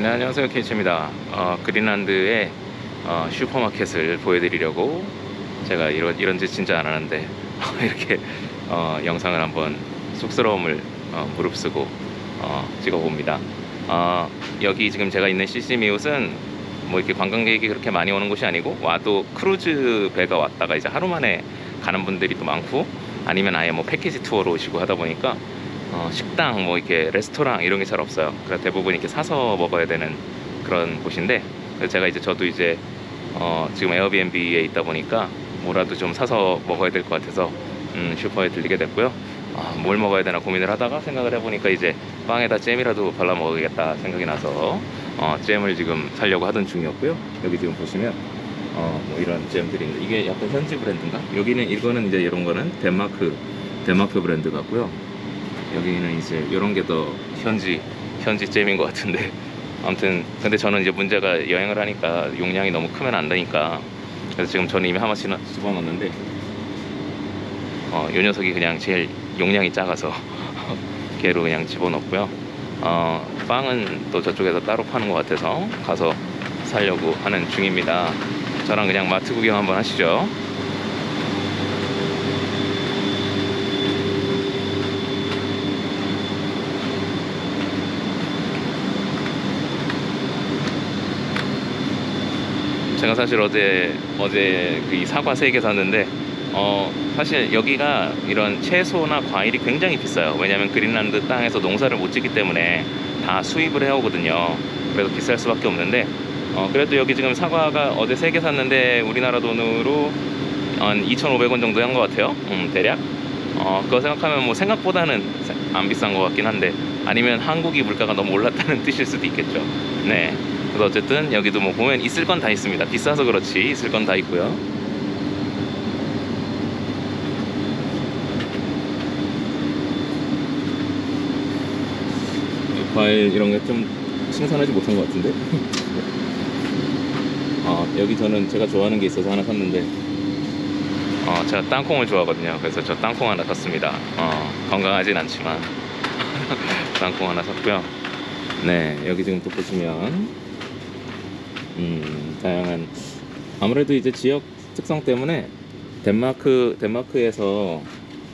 네, 안녕하세요. 케이츠입니다. 어, 그린란드의 어, 슈퍼마켓을 보여드리려고 제가 이런, 이런 짓 진짜 안 하는데 이렇게 어, 영상을 한번 쑥스러움을 어, 무릅쓰고 어, 찍어봅니다. 어, 여기 지금 제가 있는 시시미웃은 뭐 이렇게 관광객이 그렇게 많이 오는 곳이 아니고 와도 크루즈 배가 왔다가 이제 하루 만에 가는 분들이 또 많고 아니면 아예 뭐 패키지 투어로 오시고 하다 보니까 어, 식당 뭐 이렇게 레스토랑 이런 게 잘 없어요. 그래서 대부분 이렇게 사서 먹어야 되는 그런 곳인데 그래서 제가 이제 저도 이제 어, 지금 에어비앤비에 있다 보니까 뭐라도 좀 사서 먹어야 될 것 같아서 음, 슈퍼에 들리게 됐고요. 아, 뭘 먹어야 되나 고민을 하다가 생각을 해보니까 이제 빵에다 잼이라도 발라 먹어야겠다 생각이 나서 어, 잼을 지금 사려고 하던 중이었고요. 여기 지금 보시면 어, 뭐 이런 잼들이 있는데 이게 약간 현지 브랜드인가? 여기는 이거는 이제 이런 거는 덴마크 덴마크 브랜드 같고요. 여기는 이제 이런 게 더 현지 현지 잼인 것 같은데 아무튼 근데 저는 이제 문제가 여행을 하니까 용량이 너무 크면 안 되니까 그래서 지금 저는 이미 하나씩 집어넣었는데 어, 요 녀석이 그냥 제일 용량이 작아서 걔로 그냥 집어넣고요. 어, 빵은 또 저쪽에서 따로 파는 것 같아서 가서 사려고 하는 중입니다. 저랑 그냥 마트 구경 한번 하시죠. 제가 사실 어제 어제 그 이 사과 세개 샀는데 어 사실 여기가 이런 채소나 과일이 굉장히 비싸요. 왜냐하면 그린란드 땅에서 농사를 못 짓기 때문에 다 수입을 해오거든요. 그래서 비쌀 수밖에 없는데 어 그래도 여기 지금 사과가 어제 세개 샀는데 우리나라 돈으로 한 2,500원 정도 한 것 같아요. 음, 대략. 어 그거 생각하면 뭐 생각보다는 안 비싼 것 같긴 한데 아니면 한국이 물가가 너무 올랐다는 뜻일 수도 있겠죠. 네. 그래서 어쨌든 여기도 뭐 보면 있을 건 다 있습니다. 비싸서 그렇지 있을 건 다 있고요. 과일 이런 게 좀 신선하지 못한 것 같은데. 어, 여기 저는 제가 좋아하는 게 있어서 하나 샀는데, 어, 제가 땅콩을 좋아하거든요. 그래서 저 땅콩 하나 샀습니다. 어, 건강하진 않지만 땅콩 하나 샀고요. 네, 여기 지금 또 보시면 음, 다양한 아무래도 이제 지역 특성 때문에 덴마크 덴마크에서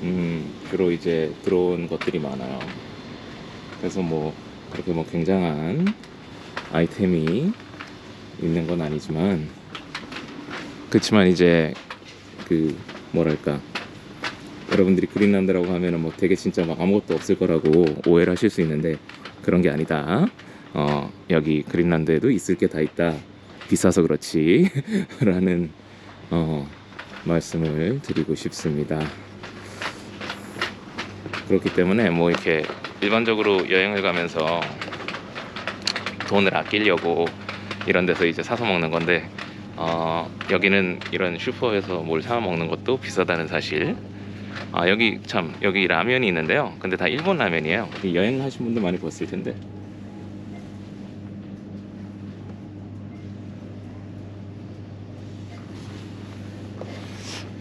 음, 주로 이제 들어온 것들이 많아요. 그래서 뭐 그렇게 뭐 굉장한 아이템이 있는 건 아니지만 그렇지만 이제 그 뭐랄까 여러분들이 그린란드라고 하면은 뭐 되게 진짜 막 아무것도 없을 거라고 오해를 하실 수 있는데 그런 게 아니다. 어, 여기 그린란드에도 있을 게 다 있다. 비싸서 그렇지. 라는 어, 말씀을 드리고 싶습니다. 그렇기 때문에 뭐 이렇게 일반적으로 여행을 가면서 돈을 아끼려고 이런 데서 이제 사서 먹는 건데 어, 여기는 이런 슈퍼에서 뭘 사 먹는 것도 비싸다는 사실. 아 여기 참 여기 라면이 있는데요. 근데 다 일본 라면이에요. 여행하신 분들 많이 봤을 텐데.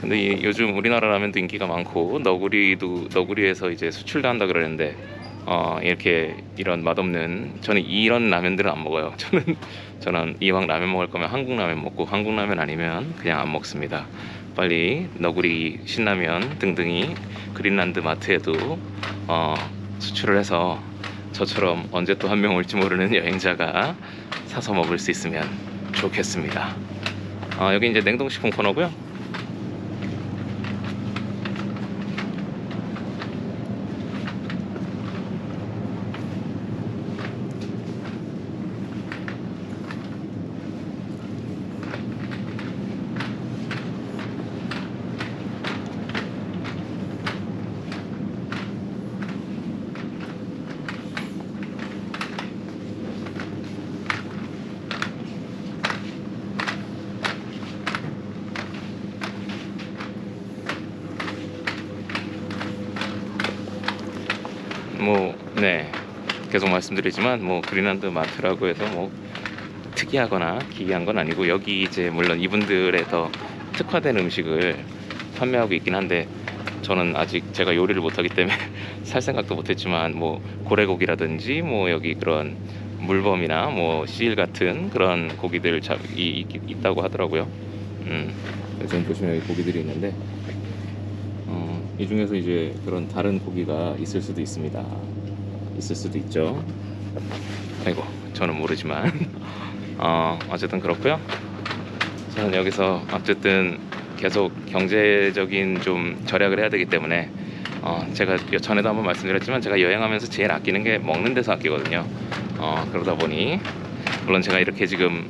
근데 이, 요즘 우리나라 라면도 인기가 많고 너구리도 너구리에서 이제 수출도 한다 그러는데 어 이렇게 이런 맛없는 저는 이런 라면들은 안 먹어요. 저는 저는 이왕 라면 먹을 거면 한국 라면 먹고 한국 라면 아니면 그냥 안 먹습니다. 빨리 너구리 신라면 등등이 그린란드 마트에도 어 수출을 해서 저처럼 언제 또 한 명 올지 모르는 여행자가 사서 먹을 수 있으면 좋겠습니다. 어, 여기 이제 냉동식품 코너고요. 뭐, 네. 계속 말씀드리지만, 뭐, 그린란드 마트라고 해서 뭐, 특이하거나 기이한 건 아니고, 여기 이제 물론 이분들의 더 특화된 음식을 판매하고 있긴 한데, 저는 아직 제가 요리를 못하기 때문에 살 생각도 못했지만, 뭐, 고래고기라든지, 뭐, 여기 그런, 물범이나 뭐 시일 같은 그런 고기들 자- 이, 있- 있다고 하더라고요. 음, 그래서 보시면 여기 고기들이 있는데 어, 이 중에서 이제 그런 다른 고기가 있을 수도 있습니다. 있을 수도 있죠. 아이고 저는 모르지만 어, 어쨌든 그렇고요. 저는 여기서 어쨌든 계속 경제적인 좀 절약을 해야 되기 때문에 어, 제가 전에도 한번 말씀드렸지만 제가 여행하면서 제일 아끼는 게 먹는 데서 아끼거든요. 어, 그러다 보니 물론 제가 이렇게 지금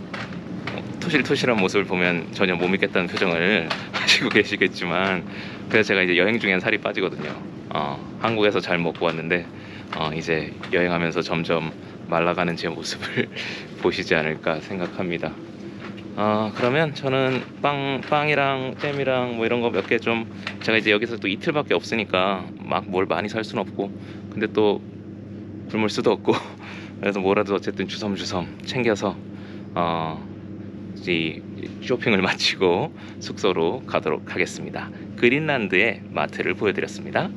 토실토실한 모습을 보면 전혀 못 믿겠다는 표정을 하시고 계시겠지만 그래서 제가 이제 여행 중엔 살이 빠지거든요. 어, 한국에서 잘 먹고 왔는데 어, 이제 여행하면서 점점 말라가는 제 모습을 보시지 않을까 생각합니다. 아 그러면 저는 빵 빵이랑 잼이랑 뭐 이런 거 몇 개 좀 제가 이제 여기서 또 이틀밖에 없으니까 막 뭘 많이 살 수는 없고 근데 또 굶을 수도 없고 그래서 뭐라도 어쨌든 주섬주섬 챙겨서 어 이 쇼핑을 마치고 숙소로 가도록 하겠습니다. 그린란드의 마트를 보여드렸습니다.